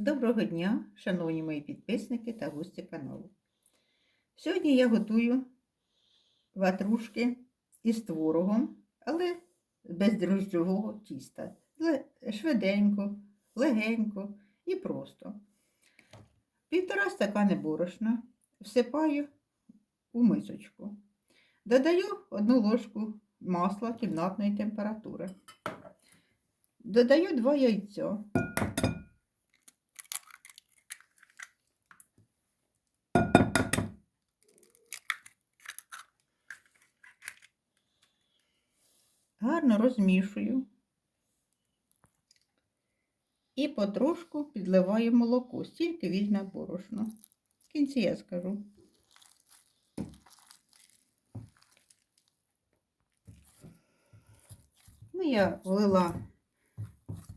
Доброго дня, шановні мої підписники та гості каналу. Сьогодні я готую ватрушки із творогом, але без дрожджового тіста. Швиденько, легенько і просто. Півтора стакани борошна всипаю у мисочку. Додаю одну ложку масла кімнатної температури. Додаю два яйця. Гарно розмішую і потрошку підливаю молоко, стільки візьме борошно. В кінці я скажу. Ну, я влила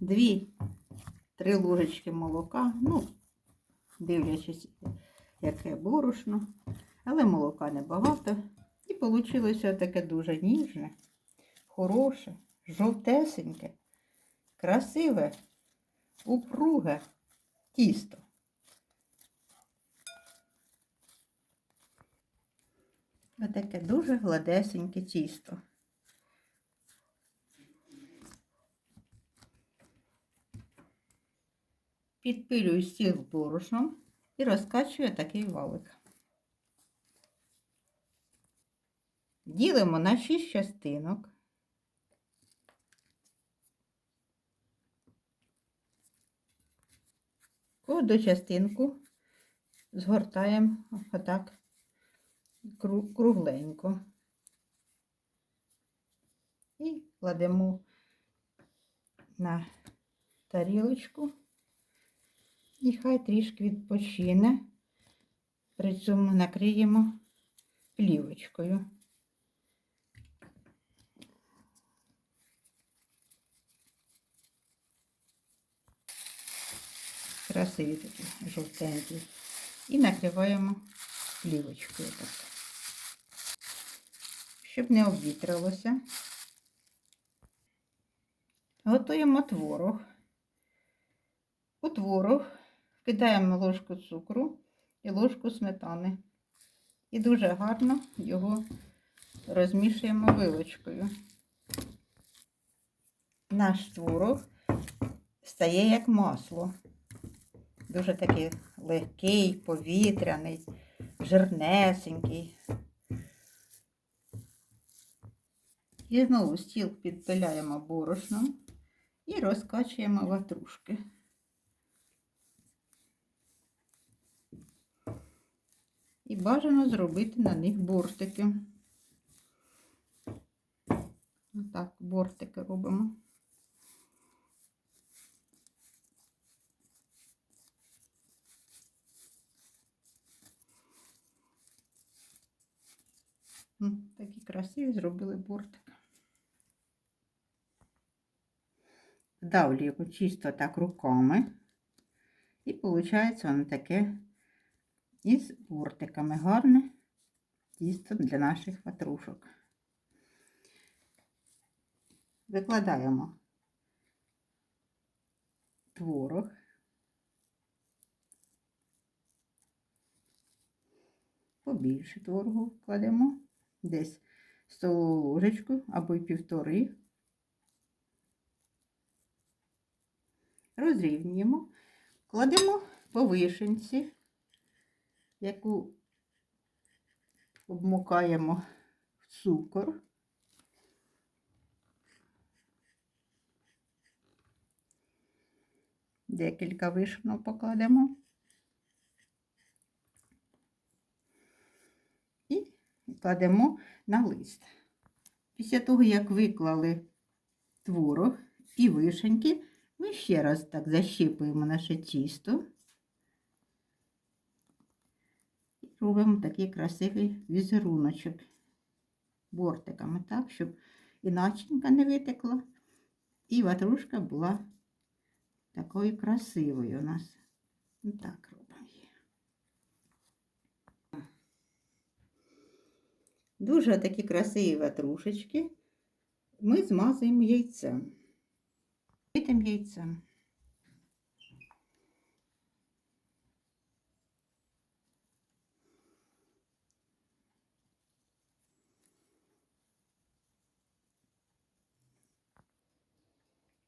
2-3 ложечки молока, ну, дивлячись, яке борошно, але молока небагато. І вийшло таке дуже ніжне хороше, жовтесеньке, красиве, упруге тісто. Отаке дуже гладесеньке тісто. Підпилюю стіл борошном і розкачую такий валик. Ділимо на 6 частинок. Кожну частинку згортаємо отак кругленько. І кладемо на тарілочку. І хай трішки відпочине. При цьому накриємо плівочкою. Красиві такі жовтенькі. І накриваємо плівочкою так. Щоб не обвітрилося. Готуємо творог. У творог кидаємо ложку цукру і ложку сметани. І дуже гарно його розмішуємо вилочкою. Наш творог стає як масло. Дуже такий легкий, повітряний, жирнесенький. І знову стіл підпиляємо борошном і розкачуємо ватрушки. І бажано зробити на них бортики. Отак, бортики робимо. Такі красиві зробили бортик. Вдавлюємо чисто так руками. І виходить воно таке із бортиками. Гарне тісто для наших ватрушок. Викладаємо творог. Побільше творогу кладемо десь столову ложечку або й півтори. Розрівнюємо, кладемо по вишенці, яку обмукаємо в цукор. Декілька вишенок покладемо. І кладемо на лист. Після того, як виклали творог і вишеньки, ми ще раз так защіпуємо наше тісто і робимо такий красивий візеруночок бортиками, так, щоб і начинка не витекла, і ватрушка була такою красивою у нас. Так Дуже такі красиві ватрушечки ми змазуємо яйцем. Вітим яйцем.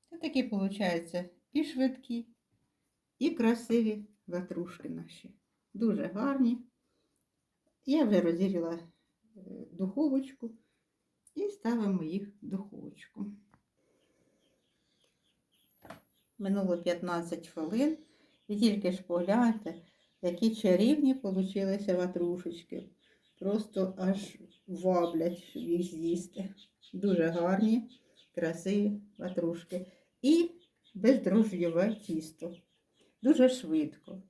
Це такі, виходить, і швидкі, і красиві ватрушки наші. Дуже гарні. Я вже розділила духовочку і ставимо їх в духовочку. Минуло 15 хвилин. І тільки ж погляньте, які чарівні получилися ватрушечки. Просто аж ваблять, щоб їх з'їсти. Дуже гарні, красиві ватрушки. І бездрожжєве тісто. Дуже швидко.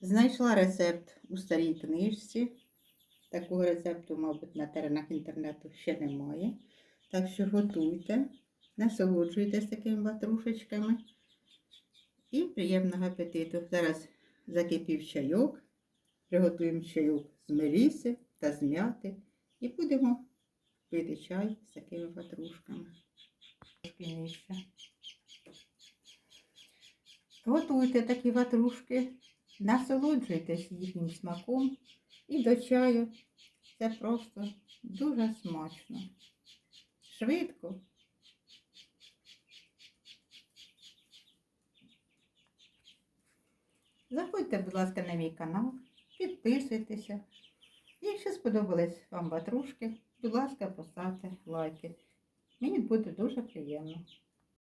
Знайшла рецепт у старій книжці. Такого рецепту, мабуть, на теренах інтернету ще немає. Так що готуйте, насолоджуйтесь такими ватрушечками. І приємного апетиту. Зараз закипів чайок, приготуємо чайок з меліси та з м'яти і будемо пити чай з такими ватрушками. Готуйте такі ватрушки, насолоджуйтесь їхнім смаком і до чаю. Це просто дуже смачно. Швидко. Заходьте, будь ласка, на мій канал, підписуйтеся. Якщо сподобались вам ватрушки, будь ласка, поставте лайки. Мені буде дуже приємно.